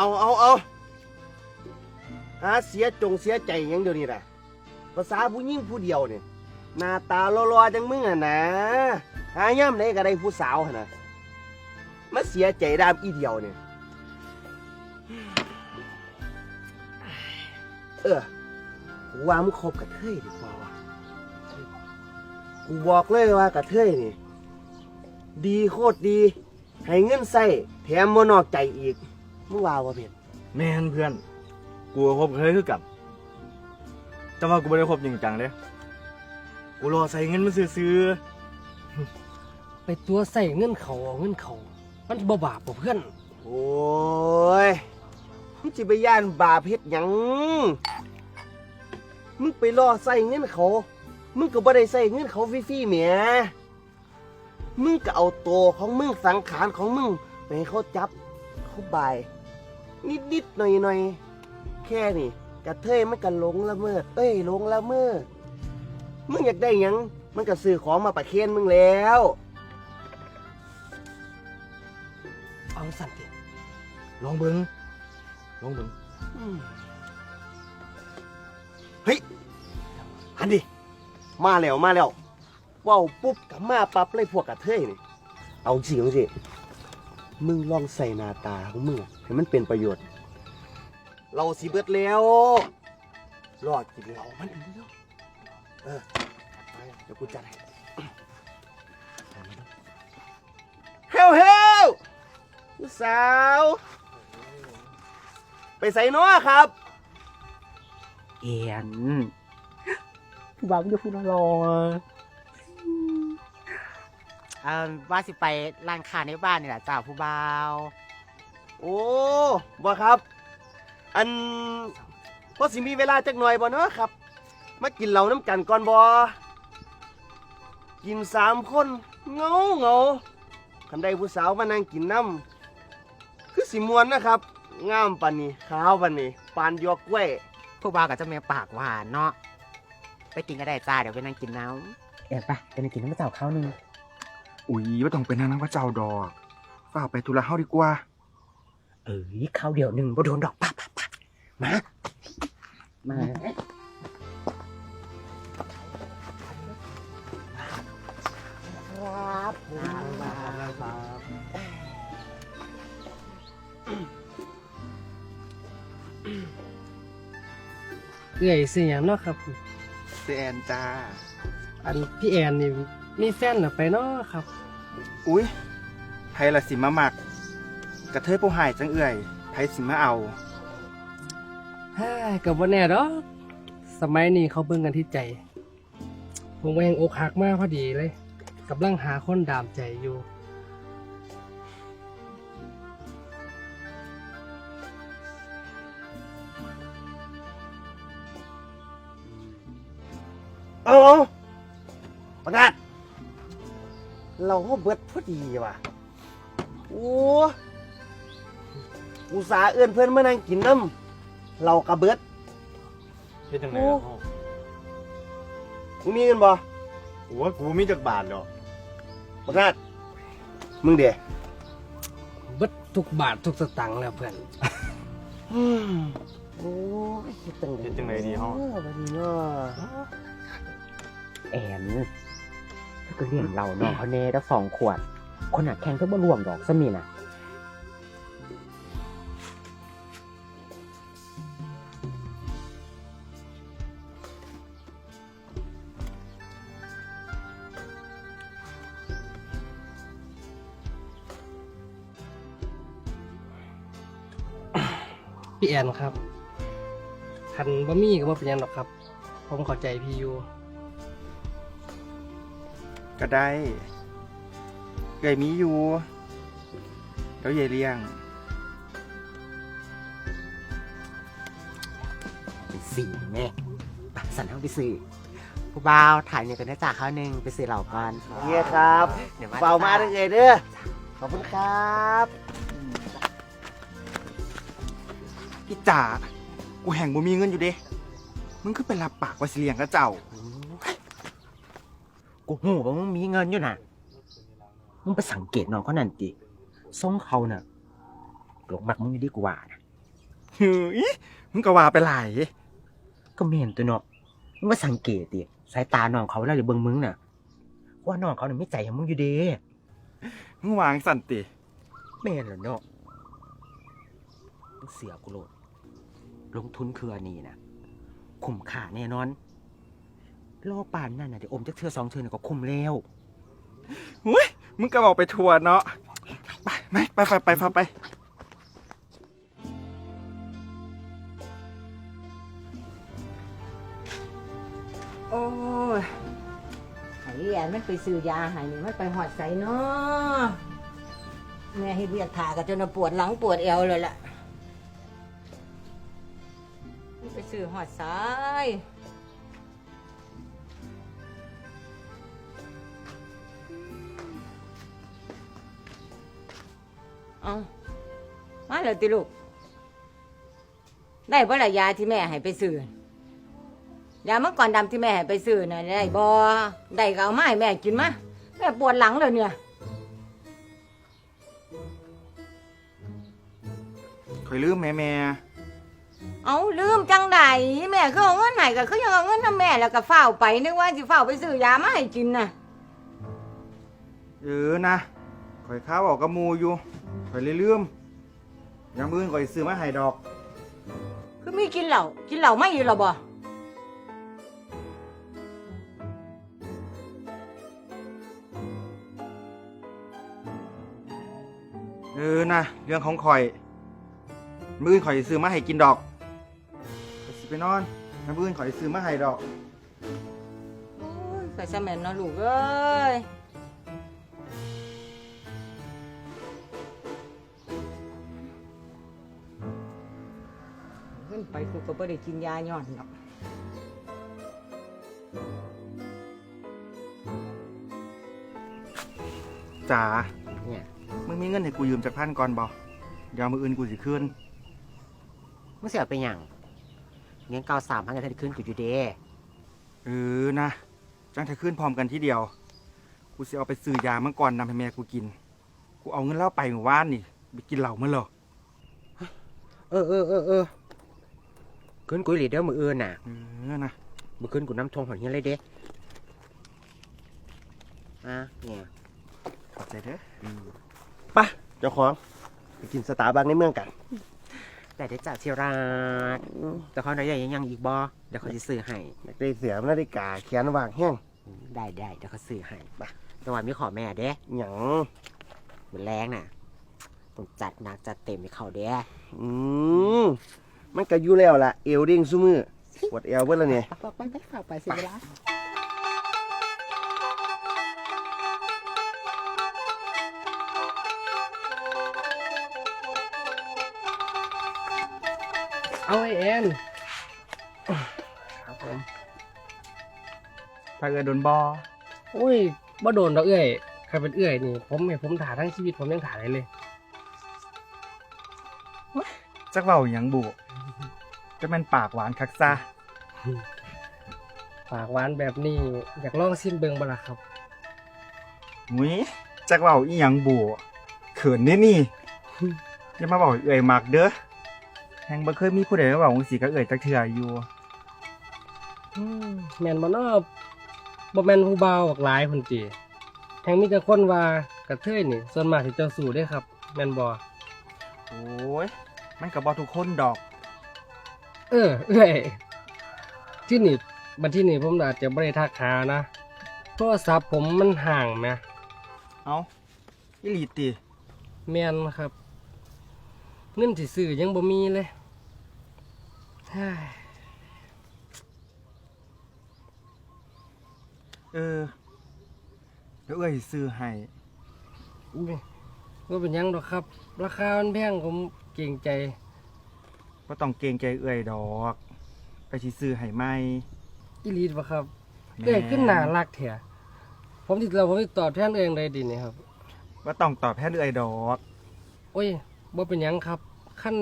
เอาเอาเอาหาเสียจงเสียใจหยังเดี๋ยวนี้ล่ะ ภาษาผู้หญิงผู้เดียวเนี่ยหน้าตาหล่อๆจังมึงอะนะหาย่ำไหนก็ได้ผู้สาวหั่นนะมาเสียใจดามอีเดียวเนี่ย เออกูว่ามึงคบกับเทยดีกว่าวะกูบอกเลยว่ากับเทยนี่ ดีโคตรดี ให้เงินใส่แถมบ่นอกใจอีก มึงว่าว่าเป็นแม่นเพื่อน กูก็คบเคยคือกันแต่ว่ากูไม่ได้คบจริงจังเด้กูรอใส่เงินมันซื้อไปตัวใส่เงินเขาเอาเงินเขา มันบ่บาปบ่เพื่อนโอ้ยมึงจิไปย่านบาปเฮ็ดหยังมึงไปล่อใส่เงินเขา มึงก็บ่ได้ใส่เงินเขาฟรีๆแหมมึงก็เอาตัวของมึงสังขารของมึงไปให้เขาจับเขาบาย นิดๆหน่อยๆแค่นี้กระเทยมันก็หลงละเมิดเอ้ยหลงละเมิดมึงอยากได้หยังมันก็ซื้อของมาประเคนมึงแล้ว เอาสั่นติๆลองเบิ้งลองเบิ้งอืมเฮ้ยหันดิมาแล้วมาแล้วเว้าวปุ๊บกับมาปั๊บเลยพวกกระเทยนี่เอาจริงเอาสิมึงลองใส่หน้าตาของมึงอะ ให้มันเป็นประโยชน์ เราสิเบิดแล้วรอดกินเหล้ามันอีกแล้วเออไปเดี๋ยวกูจัดให้เฮลเฮลลูกสาว ไปใส่น้อครับ เอียนผู้บ่าวจะพูดรอเอ่อว่าสิไปร้านค้าในบ้านนี่แหละจ้าผู้บ่าว โอ้บ่ครับ อันพอสิมีเวลาจักหน่อยบ่เนาะครับ มากินเหล้าน้ำกันก่อนบ่กินสามคนเงาเงาคันได้ผู้สาวมานั่งกินน้ำคือสิมวนนะครับ งามปานนี้ขาวปานนี้ปานหยอกกล้วยผู้บ่าวกับเจ้าแม่ปากหวานเนาะไปกินก็ได้จ้าเดี๋ยวไปนั่งกินน้ำเอ็นปะไปนั่งกินน้ำเจ้าข้าวหนึงอุ๊ยว่าต้องเป็นนางนักพระเจ้าดอกฝ้ากไปธุระเฮาดีกว่า เอ้ยข้าวเดียวหนึ่งบ่โดนดอกปะปะปะมา มาครับครับเอื้อยสิหยังเนาะครับเซแอนจ้า อันพี่แอนนี่มีแฟนหรือไปเนาะครับ อุ๊ยไผละสิมามัก กระเทยผู้หายจังเอื่อยไผสิมาเอาฮ่ากับว่าแน่ดอกสมัยนี้เขาเบิ่งกันที่ใจ ผมก็ยังอกหักมากพอดีเลยกำลังหาคนดามใจอยู่ เอาเอาประกาศเราก็เบิดพอดีว่ะ โอ้ อุตส่าห์เอื้อนเพื่อนมานั่งกินน้ำเรากระเบิดเฮ็ดจังไงโอ้ล่ะมึงมีเงินบ่กูว่ากูมีจักบาทดอกประกาศมึงเดี๋ยเบิดทุกบาททุกสตังค์แล้วเพื่อนโอ้ยเฮ็ดจังเฮ็ดจังไดดีเฮาเออบัดนี้เนาะแอนถ้าก็เลี้ยงเราน้องเขาแน่แล้วสองขวด คนหนักแข่งก็บ่รวมดอกซะมีน่ะ พี่แอนครับคันบ่มีก็บ่เป็นหยังหรอกครับ ผมเข้าใจพี่อยู่ก็ได้เอื่อยมีอยู่ แล้วยายเลี้ยงไปสี่แม่ไปสันเอาไปสี่ผู้บ่าวถ่ายเนี่ยกันได้จากข้าวหนึ่งไปซื้อเหล่าก่อนเฮียครับเดี๋ยวเฝ้ามาได้เลยเด้อขอบคุณครับ พี่จ๋ากูแห่งบ่มีเงินอยู่เด้มึงคือไปรับปากว่าสิเลี้ยงกับเจ้า กูหูว่ามึงมีเงินอยู่น่ะ มึงไปสังเกตน้องเขานั่นดิทรงเขาน่ะหลงมักมึงอยู่ดีกว่านะเฮ้ยมึงก็ว่าไปหลายก็แม่นตัวเนาะมึงมาสังเกตดิสายตาน้องเขาเวลาอยู่เบิ่งมึงน่ะว่าน้องเขาเนี่ยไม่ใจของมึงอยู่เด้มึงวางสันติ แม่นเหรอเนาะมึงเสียกูโลด ลงทุนคืออันนี้นะคุ้มค่าแน่นอนรอป่านนั่นน่ะเดี๋ยวอมจะเทือสองเทือน่ะก็คุ้มแล้วอุ้ยมึงก็บอกไปทัวร์เนาะไปไปไปไปไปไปไปโอ้ยไอ้เรียนมันไปซื้อยาให้นี่มันไปหอดใส่เนาะแม่ให้เรียกขากันจนปวดหลังปวดเอวเลยล่ะ ซื้อหอดสายเอามาเลยติลูก ได้บ่ละยาที่แม่ให้ไปซื้อยาเมื่อก่อนดำที่แม่ให้ไปซื้อน่ะได้บอได้ก็เอามาให้แม่กินมาแม่ปวดหลังเลยเนี่ยคอยลืมแม่แม่ เอาลืมจังไดแม่คือเอาเงินไหนก็คือยังเอาเงินทำแม่แล้วก็เฝ้าวไปนึกว่าสิเฝ้าวไปซื้อยามาให้กินน่ะ เออนะคอยข้าวออกกับหมูอยู่คอยเลยลืมอยังมื่นคอยซื้อมาให้ดอก คือมีกินเหล้ากินเหล้าไม่อยู่หรอบ่เออนะเรื่องของคอยมื่นคอยซื้อมาให้กินดอกคอยสิ ไปนอนยังมื่นคอยซื้อมาให้ดอกโอ้ยก็ซะแม่นเนาะลูกเอ้ยขึ้นไปกูก็บ่ได้กินยาย้อนหรอกจ๋าเนี่ยมึงมีเงินให้กูยืมจากพันก่อนบ่เดี๋ยวมืออื่นกูสิคืนมึงเสียไปหยัง เงินเก่าสามพันจะได้ขึ้นกูอยู่เด้เออนะจังถ้าคืนพร้อมกันทีเดียว กูสิเอาไปซื้อยามาก่อนนำให้แม่กูกิน กูเอาเงินเหล้าไปเมื่อวานนี่ไปกินเหล้าเมื่อเหรอเออเออเออเออขึ้นกูอีหลีเด้อมืออื่นน่ะเออนะมือขึ้นกูน้ำทงหอยเงี้ยเลยเด้อะเนี่ยขอบใจเด้อไปะเจ้าของ ไปกินสตาร์บัคในเมืองกัน แต่เดี๋ยวจ่าที่รักแต่เขาได้ยังยังอีกบอเดี๋ยวเขาจะซื้อให้อยากได้เสือนาฬิกาเขียนวางแห้งได้ได้เดี๋ยวเขาซื้อให้ไปแต่ว่ามีขอแม่เด้หยังเหมือนแรงน่ะต้องจัดหนักจัดเต็มให้เขาเด้อืมมันก็อยู่แล้วล่ะเอวเด้งซุมือปวดเอวเบิ่แล้วเนี่ยไปไปไปฝากไปสิเวลา เอาไอแอนครับผมถ้าเกิดโดนบอโอ้ยบ่โดนดอกเอ้ยใครเป็นเอ้ยนี่ ผมให้ผมถ่าทั้งชีวิตผมยังถ่าได้เลย จักเว้าหยังบุจะแม่นปากหวานคักซะปากหวานแบบนี้ อยากลองซิมเบิงบ่ล่ะครับหุยจักเว้าอีหยังบุเขินเด้นี่อย่ามาบอกเอ่ยมักเด้อ แฮงบ่เคยมีผู้ใดมาบอกจังซี่กับเอ่ยจักเทื่ออยู่อืมแม่นบ่เนาะบ่แม่นผู้บ่าวบักหลายพุ่นติแฮงมีแต่คนว่ากระเทยนี่ส่วนมากสิเจ้าสู่เด้ครับ แม่นบ่โอ้ยมันก็บ่ทุกคนดอก เออ เอ้ยที่นี่บัดที่นี่ผมอาจจะบ่ได้ทักหานะโทรศัพท์ผมมันห่างแหมเอ้าอีหลีติ แม่นครับ เงินสิซื้อยังบ่มีเลย เฮ้ยเออเดี๋ยวเอ่ยซื้อให้ว่าเป็นหยังดอกครับ ราคามันแพงผมเกรงใจบ่ต้องเกรงใจเอ่ยดอก ไปสิซื้อให้ใหม่อีหลีดปะครับเอ้ยขึ้นหนารักเถอะผมติดเราผมติดตอบแทนเองได้ดีนี่ครับบ่ต้องตอบแทนเอ่ยดอก โอ้ยบ่เป็นหยังครับขั้น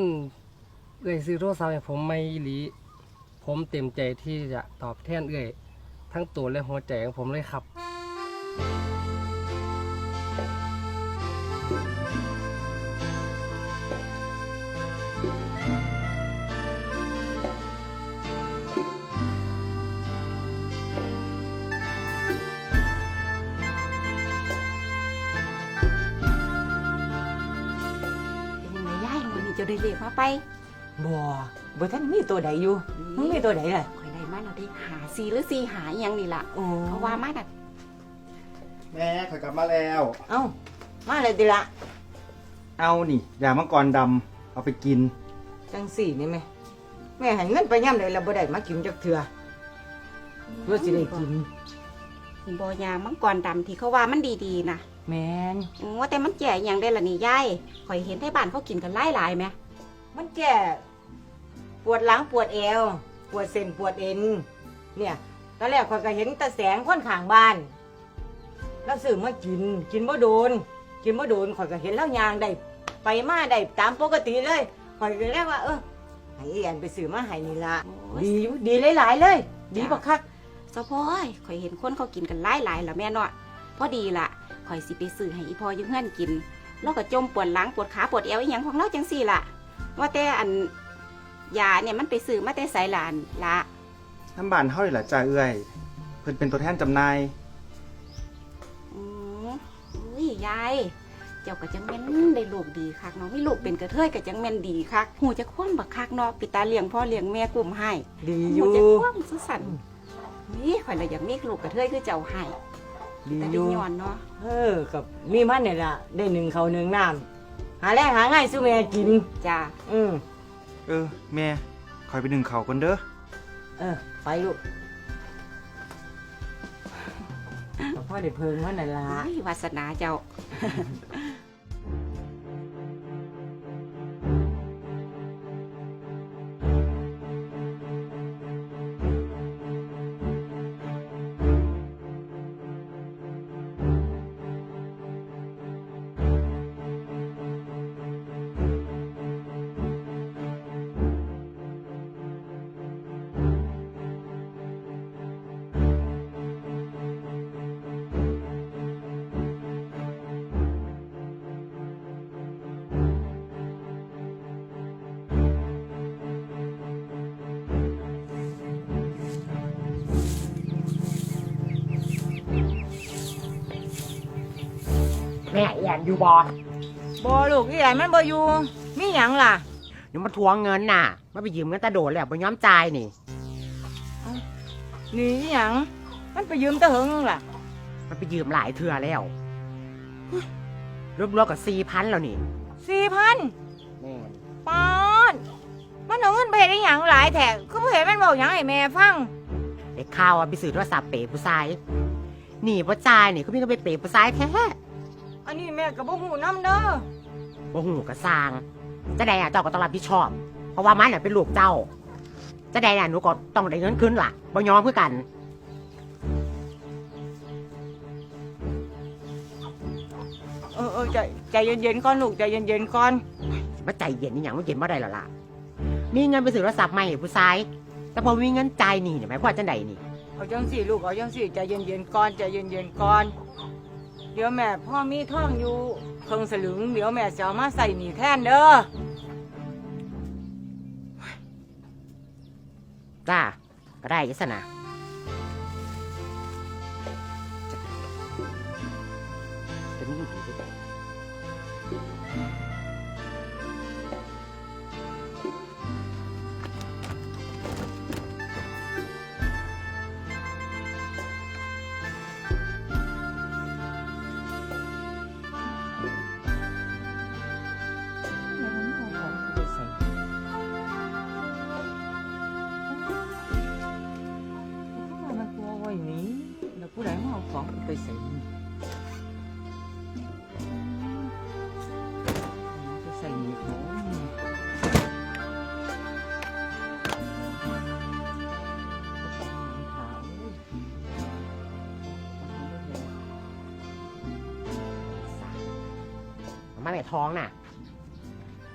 เอื้อยซื้อโทรศัพท์ให้ผมไม่อีหลี ผมเต็มใจที่จะตอบแทนเอื้อย ทั้งตัวและหัวใจของผมเลยครับยังไงยายวันนีจะได้เรียกมาไป บ่บ่ท่านมีตัวใดอยู่มึงมีตัวใดล่ะข่อยได้มาเราได้หาซีหรือซีหาอหยังนี่ล่ะโอ้เขาว่ามาน่ะแม่ข่อยกลับมาแล้ว เอ้ามาเลยติละเอานี่ยามังกรดำเอาไปกิน จังสี่นี่แม่แม่ให้เงินไปย่ำเลยเราบ่ได้มากินจักเทื่อเพื่อสิได้กินบ่ยางมังกรดำที่เขาว่ามันดีๆนะแม่นโอ้แต่มันแก่อหยังได้ล่ะนี่ยายข่อยเห็นที่บ้านเขากินกันหลายๆแหมมันแก่ป วดหลังปวดเอว ปวดเส้นปวดเอ็น เนี่ยตอนแรกข่อยก็เห็นตาแสงคนข้างบ้านแล้วซื้อมากิน กินบ่โดน กินบ่โดนข่อยก็เห็นแล้วยางได้ไปมาได้ตามปกติเลยข่อยก็เรียกว่า เออให้อีแอนไปซื้อมาให้นี่ละโอ้ย ดีอยู่ดีหลายๆเลย ดีบักคักสะพอยข่อยเห็นคนเขากินกันหลายๆล่ะแม่เนาะพอดีล่ะข่อยสิไปซื้อให้อีพออยืมเงินกิน แล้วก็จมปวดหลังปวดขาปวดเอวอีหยังของเราจังซี่ล่ะว่าแต่อัน ยาเนี่ยมันไปซื้อมาแต่ไสหลานละน้ำบานเท่าไหร่ล่ะจ้าเอื้อยเพิ่นเป็นตัวแทนจำหน่าย อืออุ้ยยาย เจ้าก็จังแม่นได้ลูกดีคักเนาะไม่ลูกเป็นกระเทยก็จังแม่นดีคักหูจะคว่ำบักคักเนาะปิตาเลี้ยงพ่อเลี้ยงแม่กลุ่มให้ ดีอหูยู่จะคว่ำสุดสันนี่ข่อยเลยอยากมีลูกกระเทยคือเจ้าให้ดีแต่อดียู่ย้อนเนาะเออกับมีมันเนี่ยล่ะได้หนึ่งเขาวหนึ่งน้ำหาแรงหาง่ายสู้แม่กิน จ้า อืม เออ แม่คอยไปหนึ่งเขาวก่อนเด้อ เออ ไปลูกพ่อได้เพิงมันน่ะล่ะอ้ยวาสนาเจ้า แม่แอนอยู่บอบ่ลูกอีใหญ่มันบ่อยู่มีหยังล่ะเดี๋ยวมาทวงเงินน่ะมาไปยืมเงินตาโดดแล้วไปย้อมจ่ายนี่นี่อีหยังมันไปยืมตะเหิงล่ะ มันไปยืมหลายเทื่อแล้วรวมๆกับสี่พันแล้วนี่สี่พันแม่นปอนมันเอาเงินไปเฮ็ดอีหยังหลายแท้คือบ่เห็นมันบอกหยังให้แม่ฟังได้ข่าวว่าไปซื้อโทรศัพท์เป๋ผู้ชายหนีบ่จ่ายนี่ก็มีก็ไปเป๋ผู้ชายแท้ อันนี้แม่ก็บ่ฮู้นํเด้อบ่หูกระสร้างจะได้อะเจ้าก็ต้องรับผิดชอบ เพราะว่ามันน่ะเป็นลูกเจ้าจะได้น่ะหนูก็ต้องได้เงินคืนล่ะบ่ยอมคือกันเออเออใจใจเย็นๆก่อนลูกใจเย็นๆก่อนมาใจเย็นนี่อย่างมันเย็นมาได้แล้วล่ะ มีเงินไปซื้อโทรศัพท์ใหม่ให้ผู้ชาย แต่พอมีเงินจ่ายหนี่เนี่ยหมายความว่าจังใดนี่ เอาจังสี่ลูกเอาจังสี่ใจเย็นๆก่อนใจเย็นๆก่อน เดี๋ยวแม่พ่อมีท่องอยู่เพิงสลึง เดี๋ยวแม่จะเอามาใส่หนีแทนเด้อจ้าก็ได้ยศนะ ไปใส่นี่ไปใส่นี่ของมาแม่ท้องน่ะ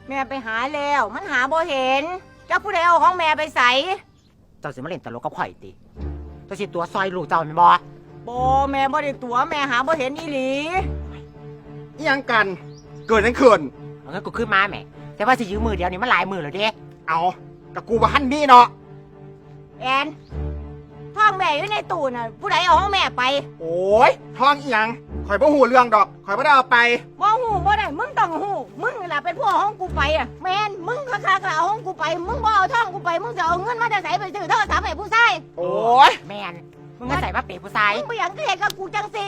แม่ไปหาแล้ว มันหาบ่เห็น เจ้าผู้ใดเอาของแม่ไปใส่ เจ้าสิมาเล่นตลกกับข่อยติ เจ้าสิตัวซอยลูกเจ้าแม่นบ่ บ่แม่บ่ได้ตัวแม่หาบ่เห็นอีหลีอิหยังกัน เกิดนั่นเขินเอางั้นกูขึ้นมาแม่แต่ว่าสิยืมมือเดียวนี่มันหลายมือแล้วเด้เอากับกูบ่หันมีเนาะแอนท้องแม่อยู่ในตู้น่ะผู้ใดเอาของแม่ไปโอ้ยท้องอีหยังข่อยบ่หูเรื่องดอกข่อยบ่ได้เอาไป บ่หูบ่ได้มึงต้องต้องหูมึงนี่ล่ะเป็นพวกห้องกูไปอะแมนมึงคักๆล่ะเอาห้องกูไป มึงบ่เอาท่องกูไปมึงจะเอาเงินมาจากไหนไปซื้อโทรศัพท์ให้ผู้ชายโอ้ยแม่น มึงก็ใส่ว่าเป๋ผู้ชาย มึงไปหยังก็เห็นกับกูจังสิ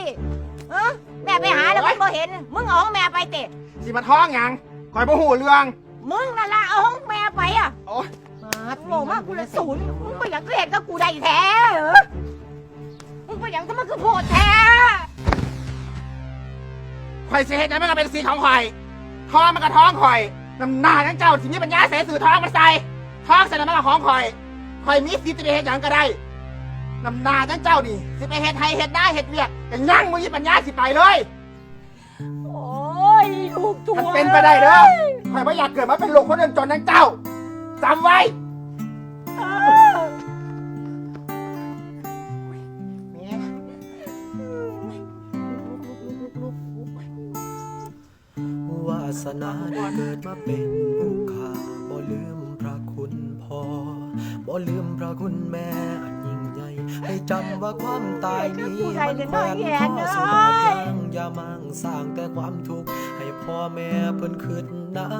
เออแม่ไปหาแล้วมันบ่เห็น มึงเอาห้องแม่ไปเตะสิมาท้องหยังคอยบ่หูเรื่อง มึงนั่นล่ะเอาห้องแม่ไปอะโอ้ยโลมากกูเลยศูนย์มึงไปหยังก็เห็นกับกูได้แท้เหรอมึงไปหยังก็มันคือโพดแท้ข่อยสิเฮ็ดหยังมันก็เป็นสีของข่อย ท้องมันก็ท้องข่อยน้ำหน้าจังเจ้าสิมีปัญญาเสสื่อท้องมันใส่ท้องใส่น้ำมันก็ของข่อยข่อยมีสิทธิ์จะไปเฮ็ดหยังก็ได้ น้ำหน้าจังเจ้านี่สิไปเฮ็ดไทยเฮ็ดหน้าเฮ็ดเวียกแต่ยังมึงมีปัญญาสิไปเลยโอ้ยลูกตัวมันเป็นไปได้เด้อข่อยไม่อยากเกิดมาเป็นลูกคนจนๆจังเจ้าจำไว้เออวาสนาได้เกิดมาเป็นผู้ข้าบ่ลืมพระคุณพ่อบ่ลืมพระคุณแม่อันยิ่ง ให้จำว่าความตายนี้มันแขวนข้อสุบาทยังอย่ามั่งสร้างแต่ความทุกข์ให้พ่อแม่เพิ่นคืดน้ำ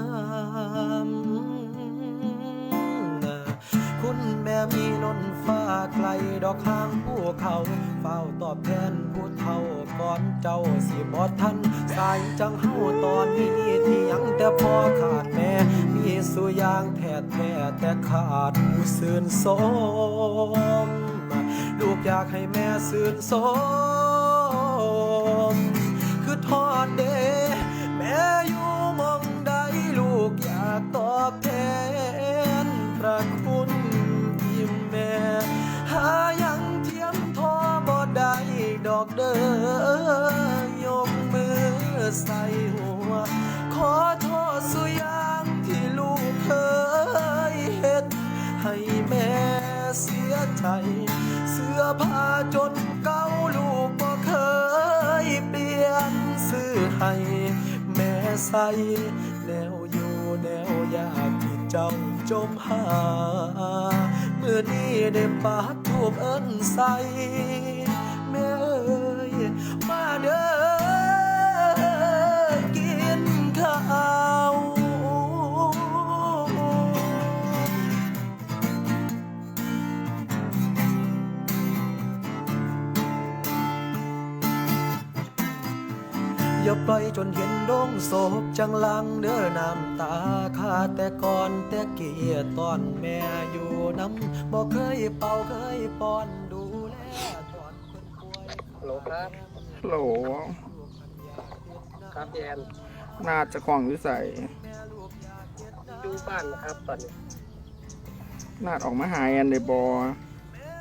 คุณแม่มีนนฟ้าไกลดอกข้างผู้เขาเฝ้าตอบแทนผู้เฒ่าก่อนเจ้าสิบอดทันสายจังเฮาตอนนี้ที่ยังแต่พ่อขาดแม่มีสุยางแท้แท้แต่ขาดผู้ซื่นสม ลูกอยากให้แม่ซื่นสม อผ้าจนเก่าลูกบ่เคยเปลี่ยนซื้อให้แม่ใส่แนวอยู่แนวอยากที่เจ้าจมหา เมื่อนี้ได้ปากทูบเอิ้นใส่แม่เอ้ยมาเด้อ ปล่อยจนเห็นดงโศกจังลังเด้อน้ำตาข้าแต่ก่อนแต่เกียตอนแม่อยู่น้ำบ่เคยเป่าเคยป้อนดูแลตอนคนป่วยฮัลโหลครับโหลครับแอนน่าจะของวิสัยอยู่บ้านนะครับตอนนี้นาดออกมาหาแอนได้บอ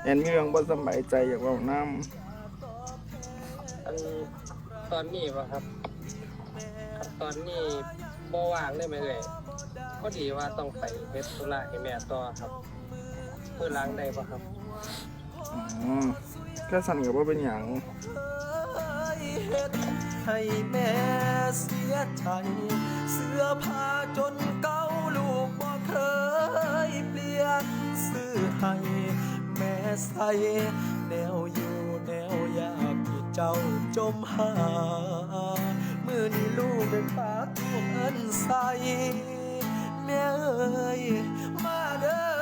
แอนมีเรื่องบ่สำบายใจอยากเว้านำอันตอนนี้วะครับครับ ตอนนี้บ่ว่างได้ไหมเลยพอดีว่าต้องไปเฮ็ดธุระให้แม่ต่อครับเพื่อล้างได้ปะครับอ๋อก็สั่นกับว่าเป็นอย่างเฮ็ดให้แม่เสียใจ เสื้อผ้าจนเก่าลูกบ่เคยเปลี่ยนซื้อให้แม่ใส่แนวอยู่แนวอยากที่ เจ้าจมหา มือนี้ลูกได้ปากทูบเอินใสแม่เอ้ยมาเด้อ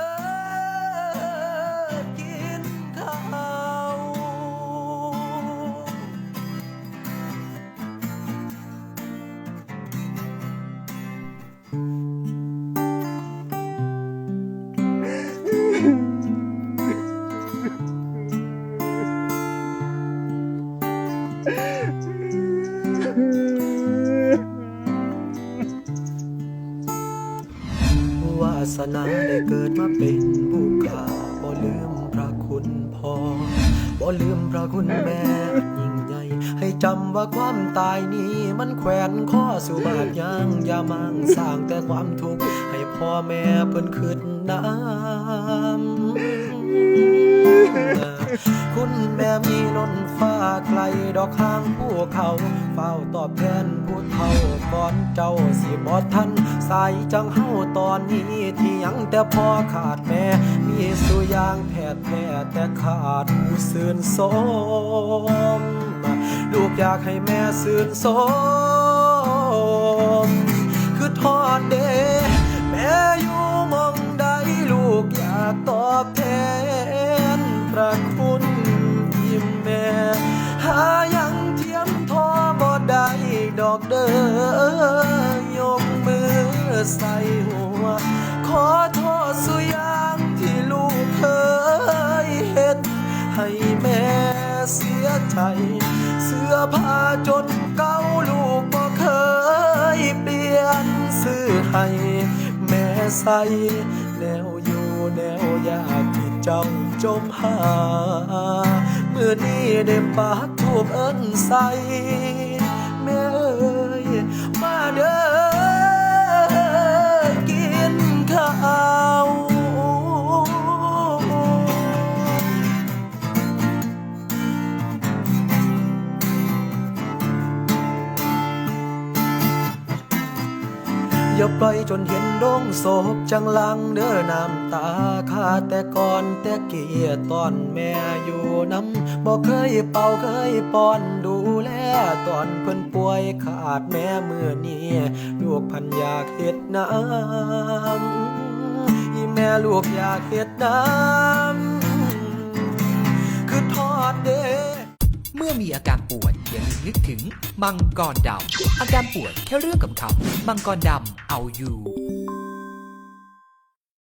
นาได้เกิดมาเป็นผู้ขาบ่ลืมพระคุณพ่อบ่ลืมพระคุณแม่ยิ่งใหญ่ ให้จำว่าความตายนี้มันแขวนข้อสู่บาดยางอย่ามั่งสร้างแต่ความทุกข์ให้พ่อแม่เพิ่นขึ้นน้ำ คุณแม่มีนนฟ้าไกลดอกข้างผู้เขา เฝ้าตอบแทนผู้เฒ่าก่อนเจ้าสิบอดทันสายจังเฮาตอนนี้ที่ยังแต่พอขาดแม่ มีสุยางแผดแม่แต่ขาดผู้ซื่นสม ลูกอยากให้แม่ซื่นสม คือทอดเดแม่อยู่มองใดลูกอยากตอบแทน ระคุณที่แม่หายังเทียมทอบ่ได้ดอกเด้อยกมือใส่หัว ขอโทษสุยางที่ลูกเคยเฮ็ด ให้แม่เสียใจ เสื้อผ้าจนเก่าลูกบ่เคยเปลี่ยนซื้อให้แม่ใส่แนวอยู่แนวยาก เจ้าจมหา เมื่อนี้ได้ปากทูบเอิ้นใส่แม่เอ้ยมาเด้อ อย่าปล่อยจนเห็นดงศพจังลังเด้อน้ำตาขาดแต่ก่อนแต่เกียตอนแม่อยู่น้ำบอกเคยเป่าเคยป้อนดูแลตอนเพิ่นป่วยขาดแม่เมื่อนี้ลูกพันอยากเฮ็ดน้ำอีแม่ลูกอยากเฮ็ดน้ำคือทอดเด้ เมื่อมีอาการปวดอย่าลืมนึกถึงมังกรดำอาการปวดแค่เรื่องกำคำมังกรดำเอาอยู่